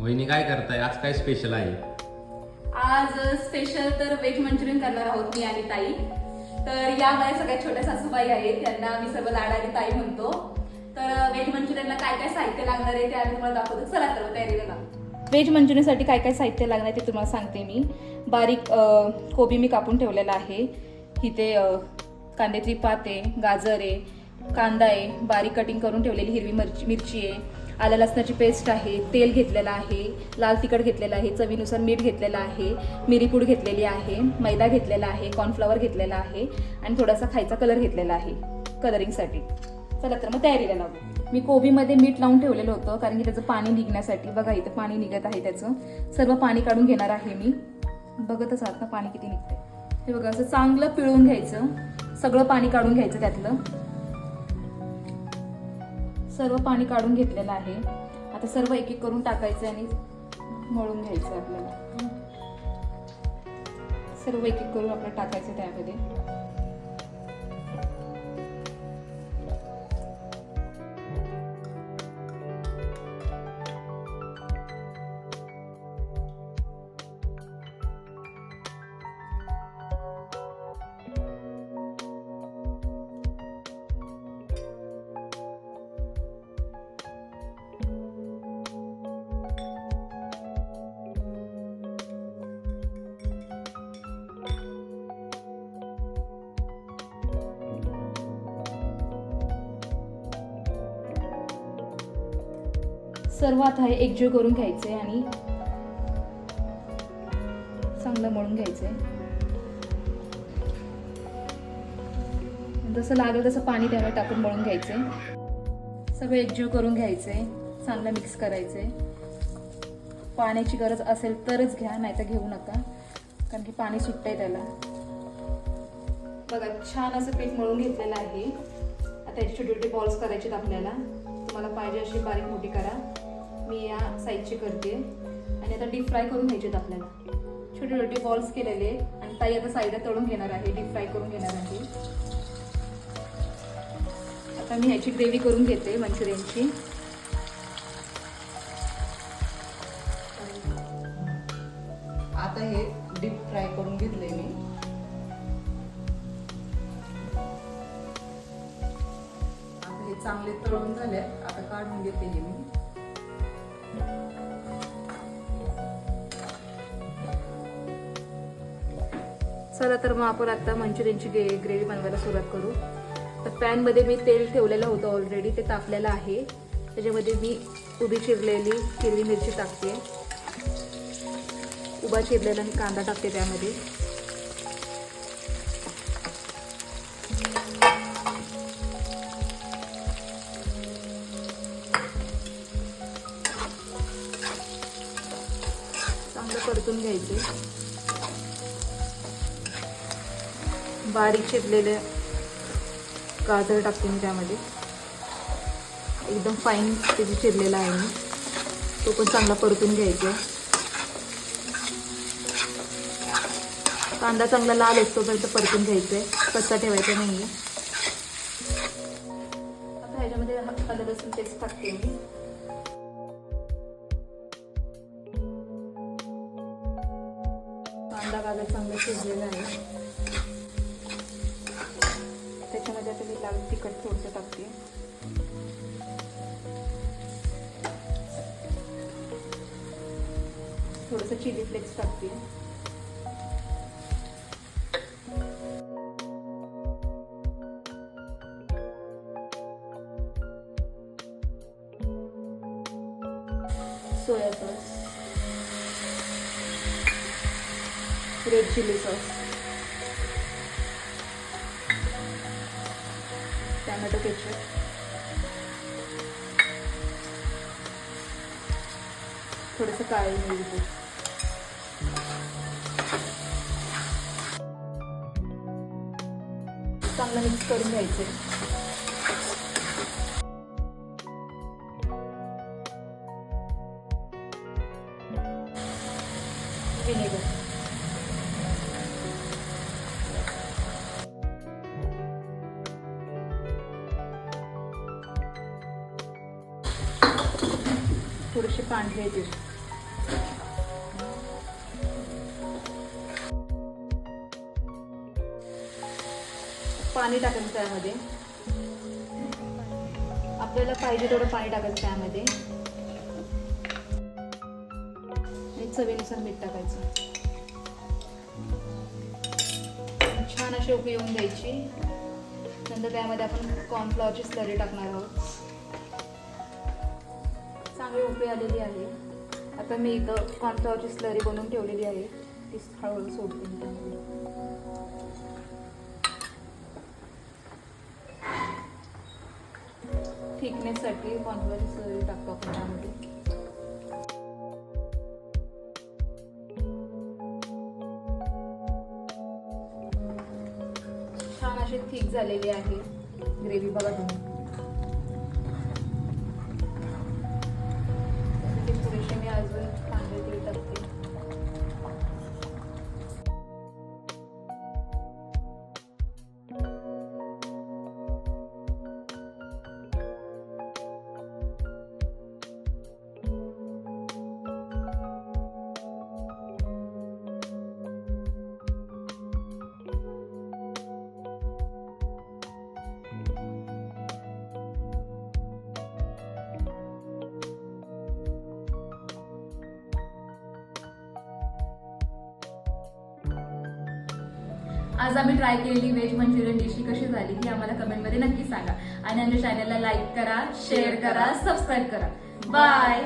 वहिनी काय करताय? आज काय स्पेशल आहे? आज स्पेशल तर व्हेज मंचुरियन करणार आहोत मी आणि ताई. तर या माझ्या सगळ्या छोट्या सासूबाई आहेत त्यांना मी सर्व लाडाने ताई म्हणतो. तर व्हेज मंचुरियनला काय काय साहित्य लागणार आहे ते आम्ही तुम्हाला दाखवतो. चला तर मग तयारीला लागतो व्हेज मंचुरियनसाठी काय काय साहित्य लागणार आहे ते तुम्हाला सांगते मी. बारीक अ, कोबी मी कापून ठेवलेला आहे. इथे अ, कांद्याची पात आहे गाजर आहे कांदा आहे बारीक कटिंग करून ठेवलेली हिरवी मिरची मिरची आहे. आलं लसणाची पेस्ट आहे तेल घेतलेलं आहे लाल तिखट घेतलेलं आहे चवीनुसार मीठ घेतलेलं आहे मिरीपूड घेतलेली आहे मैदा घेतलेला आहे कॉर्नफ्लॉवर घेतलेला आहे आणि थोडासा खायचा कलर घेतलेला आहे कलरिंगसाठी चला तर मग तयारीला लागू मी कोबीमध्ये मीठ लावून ठेवलेलं होतं कारण की त्याचं पाणी निघण्यासाठी बघा इथं पाणी निघत आहे त्याचं. सर्व पाणी काढून घेणार आहे मी. बघतच आहात ना पाणी किती निघते हे बघा असं चांगलं पिळून घ्यायचं. सगळं पाणी काढून घ्यायचं त्यातलं. सर्व पाणी काढून घेतलेलं आहे. आता सर्व एक एक करून टाकायचं आणि मळून घ्यायचं आपल्याला. सर्व एक एक करून आपल्याला टाकायचं त्यामध्ये. सर्व आता हे एकजीव करून घ्यायचे आणि चांगलं मळून घ्यायचंय जसं लागेल तसं पाणी त्यावर टाकून मळून घ्यायचे. सगळं एकजीव करून घ्यायचे चांगलं मिक्स करायचे. पाण्याची गरज असेल तरच घ्या नाही तर घेऊ नका कारण की पाणी सुटतंय त्याला. बघा छान असं पीठ मळून घेतलेलं आहे. आता याचे छोटे छोटे बॉल्स करायचे आपल्याला. तुम्हाला पाहिजे अशी बारीक मोठी करा. मी या साईजची करते. आणि आता डीप फ्राय करून घ्यायचे आपल्याला. छोटे छोटे बॉल्स केलेले. आणि ताई आता साईडला तळून घेणार आहे. डीप फ्राय करून घेणार आहे आता मी ह्याची ग्रेव्ही करून घेते मंचुरियनची. आता हे डीप फ्राय करून घेतले मी. आता हे चांगले तळून झाले. आता काढून घेते हे मी. चला तर मग आपण आता मंचुरियनची ग्रे ग्रेव्ही बनवायला सुरुवात करू. तर पॅनमध्ये मी तेल ठेवलेलं होतं ऑलरेडी ते तापलेलं आहे. त्याच्यामध्ये मी उभी चिरलेली हिरवी मिरची टाकते. उभा चिरलेला मी कांदा टाकते त्यामध्ये. चांगलं परतून घ्यायचे. बारीक चिरलेले गाजर टाकते मी त्यामध्ये. एकदम फाईन त्याची चिरलेला आहे मी. तो पण चांगला परतून घ्यायचा. कांदा चांगला लाल असतोपर्यंत परतून घ्यायचा. आहे कच्चा ठेवायचा नाही आता ह्याच्यामध्ये आलं लसूण पेस्ट टाकते मी. कांदा गाजर चांगला शिजलेला आहे. त्याच्यामध्ये मी लाल तिखट थोडंसं टाकते. थोडंसं चिली फ्लेक्स टाकते. Soya sauce. Red chilli sauce. Tomato ketchup. थोडंसं काळी मिरची. चांगलं मिक्स करून घ्यायचं विनेगर. थोडेसे पांढरे येतील पाणी टाकायचं त्यामध्ये. आपल्याला पाहिजे तेवढं पाणी टाकायचं त्यामध्ये. आणि चवीनुसार मीठ टाकायचं. छान अशी उकळी येऊन द्यायची. नंतर त्यामध्ये आपण कॉर्नफ्लॉवरची स्लरी टाकणार आहोत. चांगली उकळी आलेली आहे. आता मी इथं कॉर्नफ्लॉवरची स्लरी बनवून ठेवलेली आहे. ती हळूहळू सोडते मी त्यामध्ये. थिकनेससाठी कॉर्नफ्लॉवरची स्लरी टाकतो आपण त्यामध्ये. छान अशी थिक झालेली आहे. ग्रेव्ही बघा तुम्ही. आज आम्ही ट्राय केलेली व्हेज मंचुरियन डिश कशी झाली ही आम्हाला कमेंटमध्ये नक्की सांगा. आणि आमच्या चॅनलला लाईक करा शेअर करा सबस्क्राईब करा. बाय